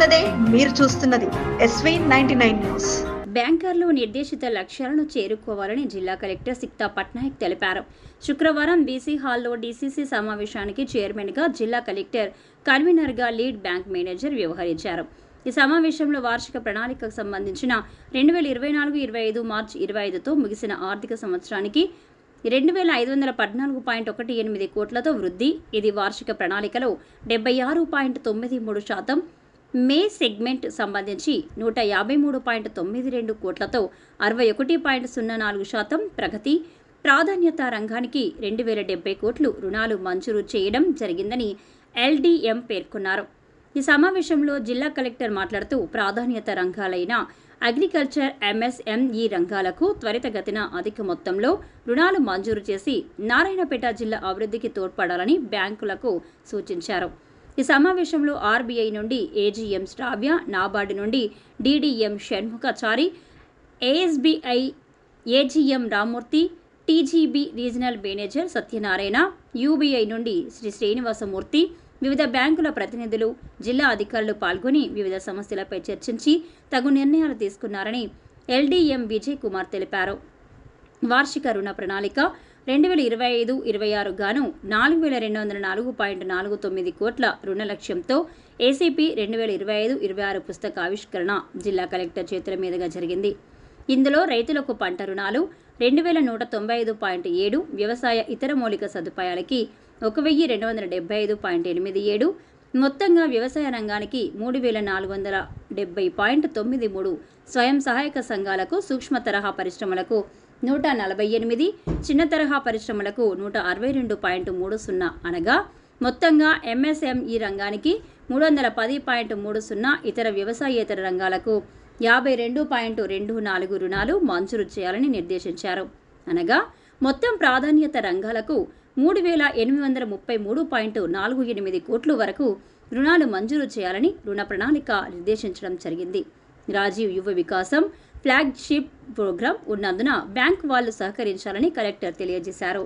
మీరు మీరు చూస్తున్నది S V ninety nine news బ్యాంకర్లు నిర్దేశిత లక్ష్యాలను చేరుకోవాలని జిల్లా కలెక్టర్ సిక్తా పట్నాయక్ తెలిపారు. శుక్రవారం బీసీ హాల్లో డీసీసీ సమావేశానికి చైర్మన్గా జిల్లా కలెక్టర్ కన్వీనర్గా లీడ్ బ్యాంక్ మేనేజర్ వ్యవహరించారు. ఈ సమావేశంలో వార్షిక ప్రణాళికకు సంబంధించిన రెండు వేల ఇరవై నాలుగు ఇరవై ఐదు మార్చి ఇరవై ఐదుతో ముగిసిన ఆర్థిక సంవత్సరానికి రెండు వేల ఐదు వందల పద్నాలుగు పాయింట్ ఒకటి ఎనిమిది కోట్లతో వృద్ధి. ఇది వార్షిక ప్రణాళికలో డెబ్బై ఆరు పాయింట్ తొమ్మిది మూడు శాతం మే సెగ్మెంట్ సంబంధించి నూట యాభై మూడు పాయింట్ తొమ్మిది రెండు కోట్లతో అరవై ఒకటి పాయింట్ సున్నా నాలుగు శాతం ప్రగతి. ప్రాధాన్యత రంగానికి రెండు వేల డెబ్బై కోట్లు రుణాలు మంజూరు చేయడం జరిగిందని ఎల్డీఎం పేర్కొన్నారు. ఈ సమావేశంలో జిల్లా కలెక్టర్ మాట్లాడుతూ ప్రాధాన్యత రంగాలైన అగ్రికల్చర్ ఎంఎస్ఎంఈ రంగాలకు త్వరితగతిన అధిక మొత్తంలో రుణాలు మంజూరు చేసి నారాయణపేట జిల్లా అభివృద్ధికి తోడ్పడాలని బ్యాంకులకు సూచించారు. ఈ సమావేశంలో ఆర్బీఐ నుండి ఏజీఎం శ్రావ్య నాబార్డు నుండి DDM Shanmukhachari ఏఎస్బీఐ AGM Rammurthy TGB regional manager Satyanarayana UBI నుండి శ్రీ శ్రీనివాసమూర్తి వివిధ బ్యాంకుల ప్రతినిధులు జిల్లా అధికారులు పాల్గొని వివిధ సమస్యలపై చర్చించి తగు నిర్ణయాలు తీసుకున్నారని ఎల్డీఎం విజయ్ కుమార్ తెలిపారు. వార్షిక రుణ ప్రణాళిక రెండు వేల ఇరవై ఐదు ఇరవై ఆరు గాను నాలుగు వేల రెండు వందల నాలుగు పాయింట్ నాలుగు తొమ్మిది కోట్ల రుణ లక్ష్యంతో ఏసీపీ రెండు వేల ఇరవై ఐదు ఇరవై ఆరు పుస్తక ఆవిష్కరణ జిల్లా కలెక్టర్ చేతుల మీదుగా జరిగింది. ఇందులో రైతులకు పంట రుణాలు రెండు వేల నూట తొంభై ఐదు పాయింట్ ఏడు వ్యవసాయ ఇతర మౌలిక సదుపాయాలకి ఒక వెయ్యి రెండు వందల డెబ్బై ఐదు పాయింట్ ఎనిమిది ఏడు మొత్తంగా వ్యవసాయ రంగానికి మూడు వేల నాలుగు వందల డెబ్బై పాయింట్ తొమ్మిది మూడు స్వయం సహాయక సంఘాలకు సూక్ష్మ తరహా పరిశ్రమలకు నూట నలభై ఎనిమిది చిన్న తరహా పరిశ్రమలకు నూట అరవై రెండు పాయింట్ మూడు సున్నా అనగా మొత్తంగా ఎంఎస్ఎంఈ రంగానికి మూడు వందల పది పాయింట్ మూడు సున్నా ఇతర వ్యవసాయేతర రంగాలకు యాభై రెండు పాయింట్ రెండు నాలుగు రుణాలు మంజూరు చేయాలని నిర్దేశించారు. అనగా మొత్తం ప్రాధాన్యత రంగాలకు మూడు వేల ఎనిమిది వందల ముప్పై మూడు పాయింట్ నాలుగు ఎనిమిది కోట్ల వరకు రుణాలు మంజూరు చేయాలని రుణ ప్రణాళిక నిర్దేశించడం జరిగింది. రాజీవ్ యువ వికాసం ఫ్లాగ్షిప్ ప్రోగ్రాం ఉన్నందున బ్యాంక్ వాళ్ళు సహకరించాలని కలెక్టర్ తెలియజేశారు.